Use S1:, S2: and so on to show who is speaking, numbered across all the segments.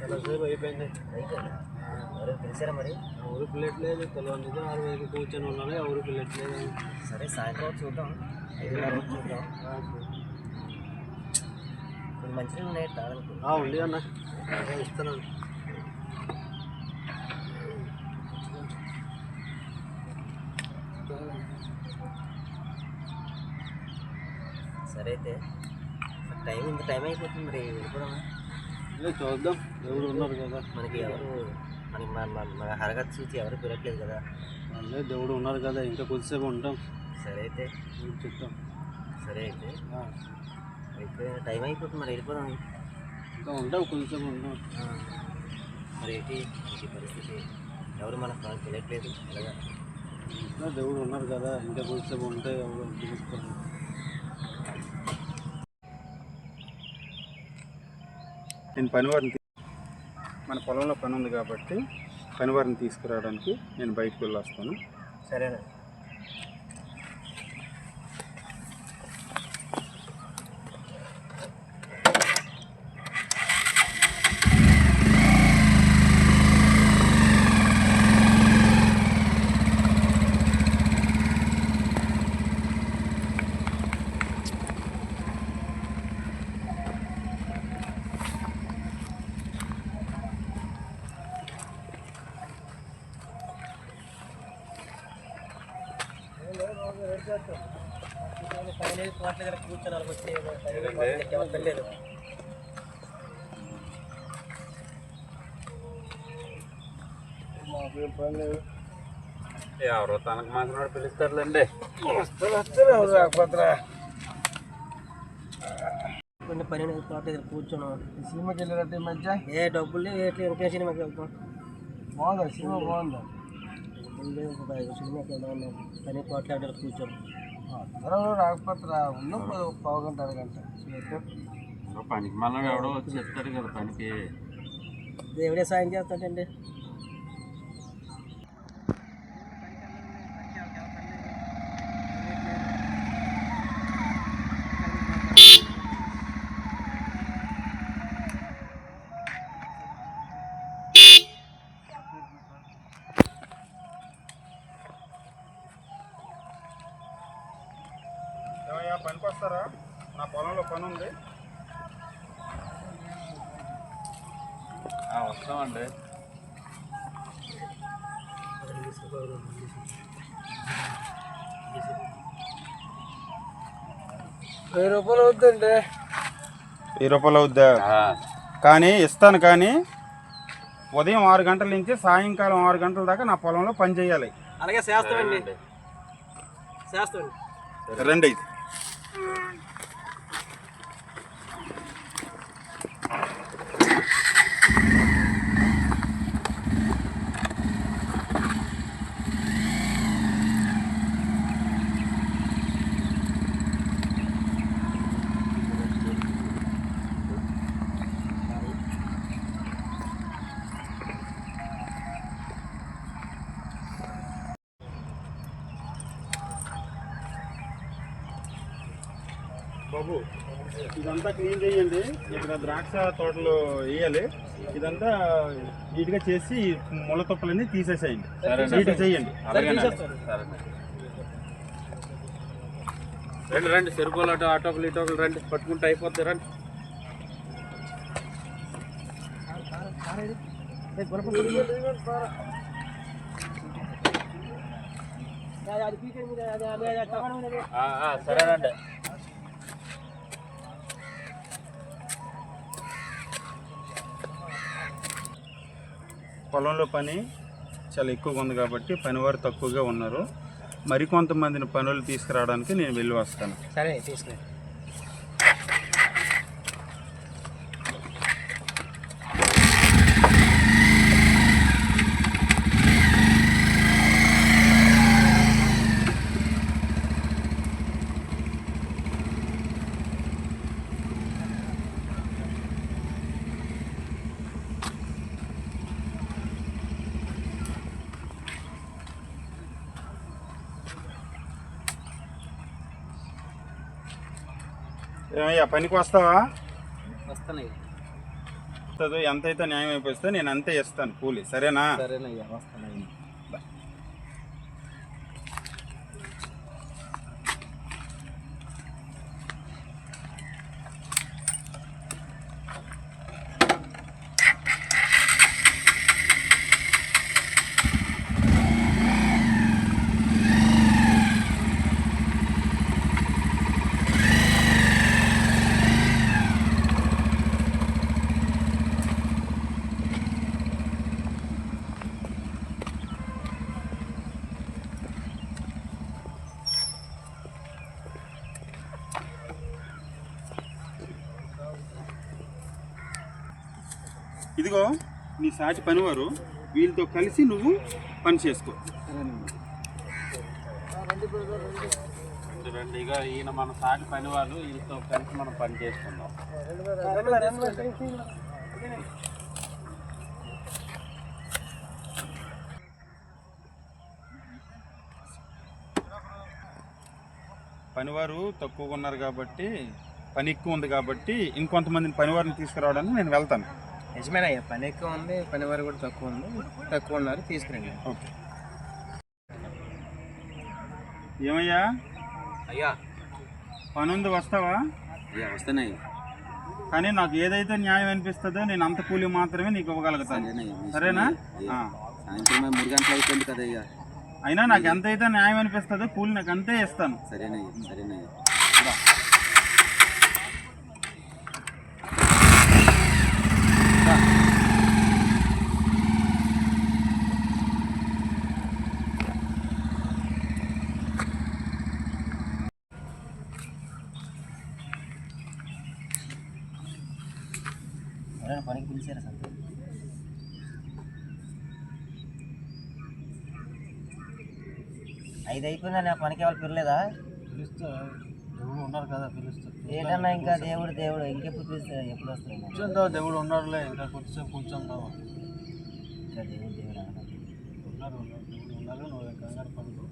S1: చాలాసేపు అయిపోయింది.
S2: పిలిచారా మరి?
S1: ఎవరు పిల్లట్లేదు తెల్లవారు ఆరు వేలు కూర్చొని ఉన్నాను. ఎవరు పిల్లట్లేదు
S2: సరే సాయంత్రం చూద్దాం. ఐదున్నర చూద్దాం. కొన్ని మంచిగా ఉన్నాయి తాగడానికి.
S1: ఉంది అన్న. ఇస్తున్నాను.
S2: సరే అయితే. టైం ఇంత టైం అయిపోతుంది మరి వెళ్ళిపోదామా
S1: ఇదే చూద్దాం. ఎవరు ఉన్నారు కదా?
S2: మనకి ఎవరు? మనకి మన మన- హరగతి చూసి ఎవరు పిలట్లేదు కదా.
S1: వాళ్ళే దేవుడు ఉన్నారు కదా ఇంకా కొద్దిసేపు ఉంటాం.
S2: సరే అయితే.
S1: చెప్తాం
S2: సరే అయితే. అయితే టైం అయిపోతుంది మరి వెళ్ళిపోదాం.
S1: ఇంకా ఉంటాం కొద్దిసేపు ఉంటాం.
S2: మరి ఏంటి? మనకి పరిస్థితి? ఎవరు మనకు మనకు తెలియట్లేదు అలాగా
S1: ఇంకా దేవుడు ఉన్నారు కదా ఇంకా కొద్దిసేపు ఉంటే ఎవరు
S3: నేను పనివారిని మన పొలంలో పని ఉంది కాబట్టి పనివారిని తీసుకురావడానికి నేను బయటకు వెళ్ళొస్తాను.
S2: సరేనండి. కూర్చొని
S3: ఎవరో తనకు మాత్రం పిలుస్తారులేండి.
S2: కొన్ని పని అనేది తోట దగ్గర కూర్చున్నాం.
S1: సినిమాకి వెళ్ళినట్టు ఈ మధ్య?
S2: ఏ డబ్బులు లేవు ఎట్లా ఇంకే సినిమాకి వెళ్తాం.
S1: బాగుందా సినిమా బాగుందా?
S2: సినిమాకి వెళ్దాం పని తోట దగ్గర కూర్చోం
S1: అందరూ రాకపోతే రా ఉన్న పావు గంట అరగంట.
S3: పనికి మనం ఎవడో వచ్చి చెప్తాడు కదా పనికి.
S2: దేవుడే సాయం చేస్తాడండి.
S3: వస్తామండి.
S1: వెయ్యి రూపాయలు అవుతుందండి
S3: వెయ్యి రూపాయలు అవుద్దా? కానీ ఇస్తాను కానీ ఉదయం ఆరు గంటల నుంచి సాయంకాలం ఆరు గంటల దాకా నా పొలంలో పని చేయాలి.
S2: అలాగే చేస్తామండి. చేస్తామండి.
S3: రండి. అయితే ఇదంతా క్లీన్ చేయండి. ఇక్కడ ద్రాక్ష తోటలు వేయాలి. ఇదంతా నీట్గా చేసి ముళ్ళ తొక్కలన్నీ తీసేసేయండి. నీట్గా చేయండి.
S1: రండి రండి. చెరుకులు అటు ఆటోకులు ఇటోకులు రండి. పట్టుకుంటే అయిపోతుంది రండి. సరేనండి
S3: పొలంలో పని చాలా ఎక్కువగా ఉంది కాబట్టి పనివారు తక్కువగా ఉన్నారు. మరికొంతమందిని పనులు తీసుకురావడానికి నేను వెళ్ళి వస్తాను.
S2: సరే తీసుకుని
S3: ఏమయ్యా పనికి వస్తావా?
S4: వస్తానయ్యా.
S3: వస్తుందో. ఎంతైతే న్యాయం అయిపోతే నేను అంతే ఇస్తాను కూలి. సరేనా?
S4: సరేనయ్యా వస్తానయ్యా
S3: ఇదిగో నీ సాటి పనివారు వీళ్ళతో కలిసి నువ్వు పని చేసుకో.
S4: ఇక ఈయన మన సాటి పని వాళ్ళు వీళ్ళతో కలిసి మనం పని చేసుకుందాం.
S3: పనివారు తక్కువగా ఉన్నారు కాబట్టి పని ఎక్కువ ఉంది కాబట్టి ఇంకొంతమందిని పనివారిని తీసుకురావడానికి నేను వెళ్తాను.
S5: నిజమేనయ్యా పని ఎక్కువ ఉంది పని వారు కూడా తక్కువ ఉంది. తక్కువ ఉన్నారు తీసుకురండి.
S3: ఓకే. ఏమయ్యా?
S5: అయ్యా.
S3: పని ఉంది వస్తావా?
S4: అయ్యా వస్తానయ్యా
S3: కానీ నాకు ఏదైతే న్యాయం అనిపిస్తుందో నేను అంత కూలి మాత్రమే నీకు ఇవ్వగలుగుతాను. సరేనా ఆ.
S4: సాయంత్రం మూడు గంటలు అయిపోయింది కదయ్యా
S3: అయినా నాకు ఎంతైతే న్యాయం అనిపిస్తుందో కూలి నాకు అంతే ఇస్తాను
S4: సరేనయ్యా సరేనయ్యా
S5: ఐదు అయిపోయిందని ఆ పనికి ఎవరు పిల్లలేదా
S4: పిలుస్తా. దేవుడు ఉన్నారు కదా పిలుస్తా.
S5: ఏంటన్నా ఇంకా దేవుడు దేవుడు ఇంకెప్పుడు పిలుస్తారు ఎప్పుడు వస్తారు
S4: కూర్చుందా దేవుడు ఉన్నారులే. ఇంకా కొంచెం కూర్చొని
S5: ఇంకా దేవుడు దేవుడు
S4: ఉన్నారు ఉన్నారు. దేవుడు ఉన్నారు నువ్వు కంగారు పడుకో.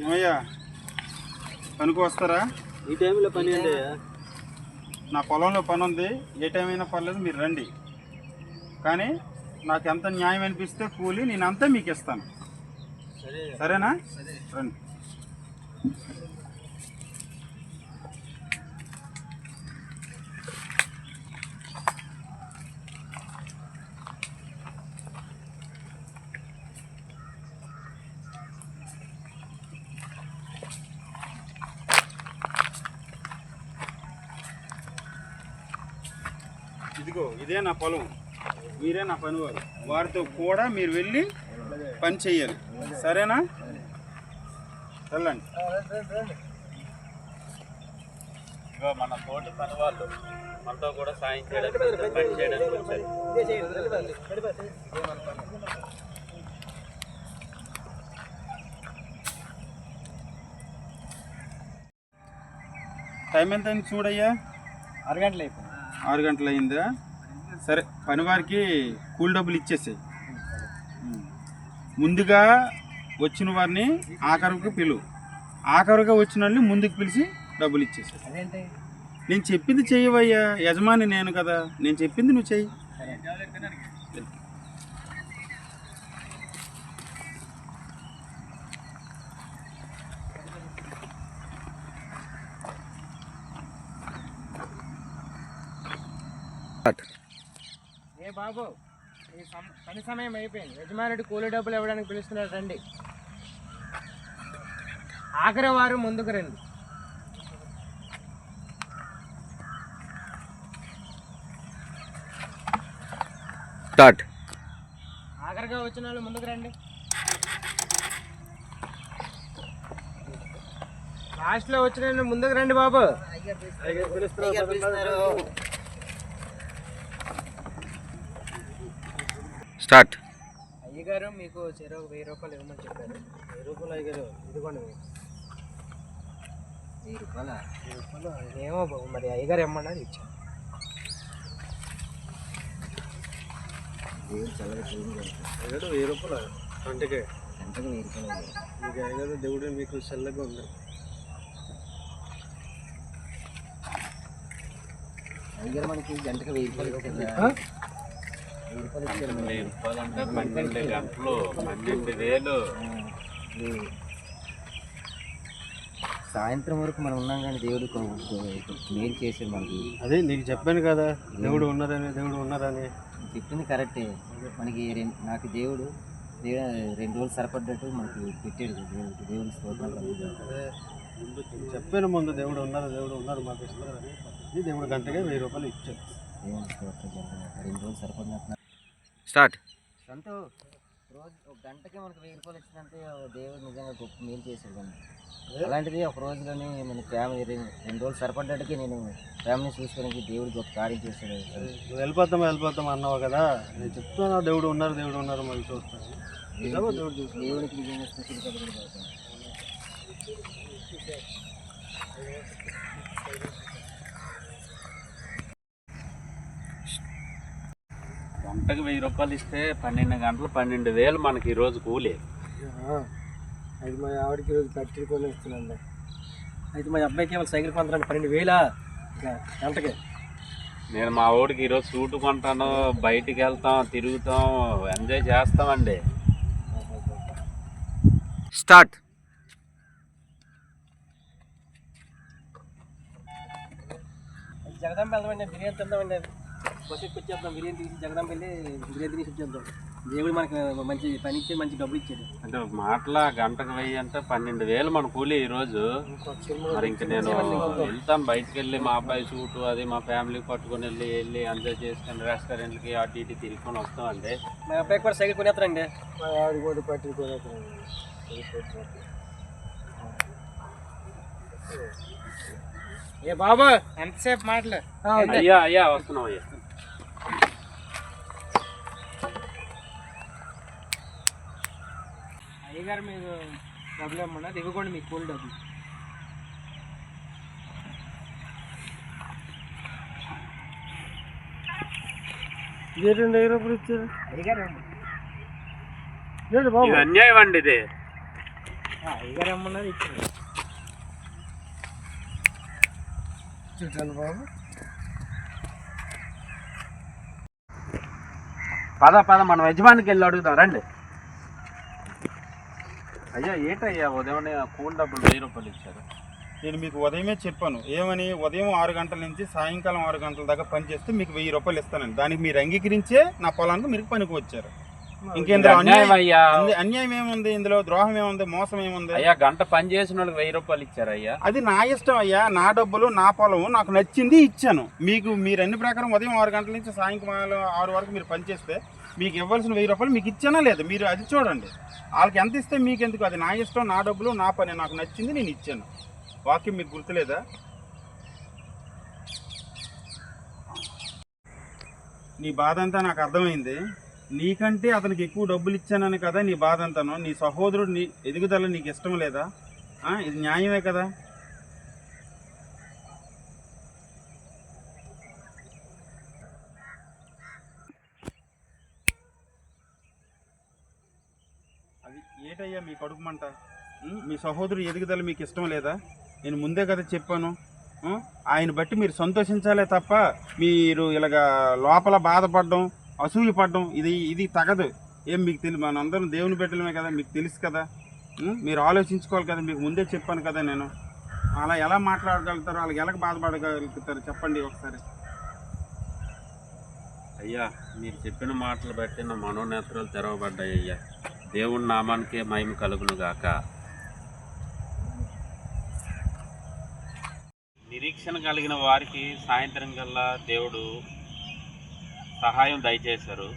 S3: ఏమయ్యా? పనికి వస్తారా?
S4: ఈ టైంలో పని అంటే
S3: నా పొలంలో పని ఉంది ఏ టైం అయినా పర్లేదు మీరు రండి. కానీ నాకు ఎంత న్యాయం అనిపిస్తే కూలి నేను అంతా మీకు ఇస్తాను
S4: సరే.
S3: సరేనా రండి. ఇదిగో ఇదే నా పొలం. మీరే నా పనివారు. వారితో కూడా మీరు వెళ్ళి పని చెయ్యాలి సరేనా? వెళ్ళండి.
S4: ఇగో మన తోటి పని వాళ్ళు మనతో కూడా సాయం చేయడానికి పని చేయడానికి వచ్చారు.
S3: టైం ఎంత చూడయ్యా?
S5: ఆరు గంటలు అయిపోయింది.
S3: ఆరు గంటలు అయిందా సరే పనివారికి కూల్ డబ్బులు ఇచ్చేసాయి. ముందుగా వచ్చిన వారిని ఆఖరికి పిలువు ఆఖరుగా వచ్చిన వాళ్ళని ముందుకు పిలిచి డబ్బులు ఇచ్చేసాయి. నేను చెప్పింది చెయ్యవయ్యా యజమాని నేను కదా. నేను చెప్పింది నువ్వు చెయ్యి.
S5: ఏ బాబు. ఈ పని సమయం అయిపోయింది. యజమానుడు కూలి డబ్బులు ఇవ్వడానికి పిలుస్తున్నారు రండి. ఆఖరి వారు ముందుకు రండి.
S4: స్టార్ట్.
S5: ఆఖరిగా వచ్చిన వాళ్ళు ముందుకు రండి. లాస్ట్లో వచ్చిన వాళ్ళు ముందుకు రండి బాబు.
S4: స్టార్ట్.
S5: అయ్యగారు మీకు చెరో వెయ్యి రూపాయలు ఇవ్వమని చెప్పారు. వెయ్యి రూపాయలు అయ్యగారు ఇదిగోండి. మీరు. వెయ్యి రూపాయల? వెయ్యి రూపాయలు? ఏమో బాబు మరి అయ్యగారు ఇమ్మన్నారు ఇచ్చాను
S4: వెయ్యి రూపాయలు?
S1: గంటకే
S5: గంటకు వెయ్యి రూపాయలు.
S1: మీకు అయినా దేవుడు మీకు చల్లగా ఉంది.
S5: అయ్యారు మనకి గంటకు వెయ్యి రూపాయలు వెయ్యి రూపాయలు
S4: అంటే పన్నెండు గంటలు పన్నెండు వేలు
S5: సాయంత్రం వరకు మనం ఉన్నాం కానీ దేవుడు మేలు చేశాడు మనకి.
S1: అదే నీకు చెప్పాను కదా దేవుడు ఉన్నారని దేవుడు ఉన్నారని.
S5: చెప్పింది కరెక్టే. మనకి నాకు దేవుడు దేవుడు రెండు రోజులు సరిపడ్డట్టు మనకి పెట్టాడు దేవుడికి దేవుడి
S1: చెప్పాను ముందు దేవుడు ఉన్నారు దేవుడు ఉన్నారు మాకు ఇస్తున్నారని దేవుడు గంటకే వెయ్యి రూపాయలు ఇచ్చాడు.
S5: దేవుడి స్తోత్రం. రెండు రోజులు సరిపడినట్టు
S3: స్టార్ట్.
S5: సంతో రోజు ఒక గంటకి మనకి వెయ్యి రూపాయలు ఇచ్చినంటే దేవుడు నిజంగా గొప్ప మేలు చేశాడు మనకి అలాంటిది ఒక రోజులోనే మన ఫ్యామిలీ రెండు రోజులు సరిపడ్డట్టుకి నేను ఫ్యామిలీ చూసుకోవడానికి దేవుడు గొప్ప కార్యం చేశాడు.
S1: నువ్వు వెళ్ళిపోతామా వెళ్ళిపోతామా అన్నావు కదా నేను చెప్తున్నా దేవుడు ఉన్నారు దేవుడు ఉన్నారు మళ్ళీ చూస్తాను. దేవుడు
S5: దేవుడికి నిజంగా స్థుతులు కలుగుతాయి
S4: గంటకు వెయ్యి రూపాయలు ఇస్తే పన్నెండు గంటలు పన్నెండు వేలు మనకి ఈరోజు కూలి.
S1: అయితే మా ఆవిడకి ఈరోజు కట్టి కొని ఇస్తున్నాను అయితే మా అబ్బాయికి ఏమైనా సైకిల్ కొంటాను పన్నెండు వేల? గంటకి.
S4: నేను మా ఊడికి ఈరోజు సూట్ కొంటాను బయటికి వెళ్తాం తిరుగుతాం ఎంజాయ్ చేస్తామండి.
S3: స్టార్ట్.
S1: జగదాంబ వెళ్దామండి బిర్యానీ తిందామండి. వచ్చేద్దాం బిర్యానీ తీసి జగదాంబ వెళ్ళి బిర్యానీ తీసి వచ్చేద్దాం దేవుడు మనకి మంచి పని ఇచ్చి మంచి డబ్బులు ఇచ్చాడు
S4: అంటే మాటల గంటకు వెయ్యి అంటే పన్నెండు వేలు మన కూలి ఈరోజు. మరి ఇంక నేను వెళ్తాను బయటికి వెళ్ళి మా అబ్బాయి సూటు అది మా ఫ్యామిలీ పట్టుకొని వెళ్ళి వెళ్ళి ఎంజాయ్ చేసుకొని రెస్టారెంట్కి అటు ఇటు తిరుగుకొని వస్తామండి
S1: మా అబ్బాయికి కూడా సైకిల్ కొనేస్తారండి మా ఆవిడ కూడా పట్టి
S5: ఏ బాబు ఎంతసేపు మాటలు
S4: అయ్యా అయ్యా వస్తున్నాం అయ్యా.
S5: అయ్యగారు మీరు డబ్బులు ఇవ్వమన్నారు ఇవ్వకండి మీకు కూల్ డబ్బులు.
S1: ఇచ్చారు?
S5: అయ్యగారు
S1: బాబు.
S4: అన్యాయం అండి ఇది.
S5: అయ్యగారు ఇచ్చారు.
S1: చూడండి బాబు.
S4: పద పద మనం యజమానికి వెళ్ళి అడుగుదాం రండి. అయ్యా ఏంటయ్యా ఉదయం కూల్ డబ్బులు వెయ్యి రూపాయలు ఇచ్చారు.
S3: నేను మీకు ఉదయమే చెప్పాను ఏమని ఉదయం ఆరు గంటల నుంచి సాయంకాలం ఆరు గంటల దాకా పని చేస్తే మీకు వెయ్యి రూపాయలు ఇస్తానండి దానికి మీరు అంగీకరించే నా పొలానికి మీరు పనికి వచ్చారు. ఇంకేందులో
S4: అన్యాయం అయ్యా
S3: అన్యాయం ఏముంది ఇందులో? ద్రోహం ఏముంది? మోసం ఏముంది?
S4: అయ్యా గంట పని చేసిన వాళ్ళకి వెయ్యి రూపాయలు ఇచ్చారు అయ్యా?
S3: అది నా ఇష్టం అయ్యా. నా డబ్బులు నా పొలం నాకు నచ్చింది ఇచ్చాను. మీకు మీరు అన్ని ప్రకారం ఉదయం ఆరు గంటల నుంచి సాయంకాలం ఆరు వరకు మీరు పనిచేస్తే మీకు ఇవ్వాల్సిన వెయ్యి రూపాయలు మీకు ఇచ్చానా లేదు? మీరు అది చూడండి. వాళ్ళకి ఎంత ఇస్తే మీకు ఎందుకు అది నా ఇష్టం నా డబ్బులు నా పని నాకు నచ్చింది నేను ఇచ్చాను. వాక్యం మీకు గుర్తులేదా? నీ బాధ అంతా నాకు అర్థమైంది. నీకంటే అతనికి ఎక్కువ డబ్బులు ఇచ్చానని కదా నీ బాధ అంతాను నీ సహోదరుడు నీ ఎదుగుదల నీకు ఇష్టం లేదా? ఇది న్యాయమే కదా? అది ఏటయ్యా మీ కడుపుమంట మీ సహోదరు ఎదుగుదల మీకు ఇష్టం లేదా? నేను ముందే కదా చెప్పాను. ఆయన బట్టి మీరు సంతోషించాలే తప్ప మీరు ఇలాగా లోపల బాధపడడం అసూయ పడడం ఇది ఇది తగదు. ఏం మీకు తెలియదు మనందరం దేవుని బిడ్డలమే కదా మీకు తెలుసు కదా. మీరు ఆలోచించుకోవాలి కదా మీకు ముందే చెప్పాను కదా నేను. అలా ఎలా మాట్లాడగలుగుతారు వాళ్ళకి ఎలా బాధపడగలుగుతారు చెప్పండి ఒకసారి.
S4: అయ్యా మీరు చెప్పిన మాటలు బట్టి నా మనోనేత్రాలు తెరవబడ్డాయి అయ్యా. దేవుని నామానికే మహిమ కలుగును గాక నిరీక్షణ కలిగిన వారికి సాయంత్రం కల్లా దేవుడు సహాయం దయచేశారు.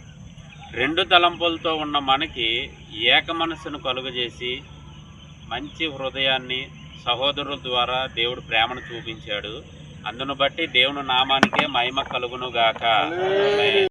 S4: రెండు తలంపులతో ఉన్న మనకి ఏక మనస్సును కలుగజేసి మంచి హృదయాన్ని సహోదరుల ద్వారా దేవుడు ప్రేమను చూపించాడు. అందును బట్టి దేవుని నామానికే మహిమ కలుగును గాక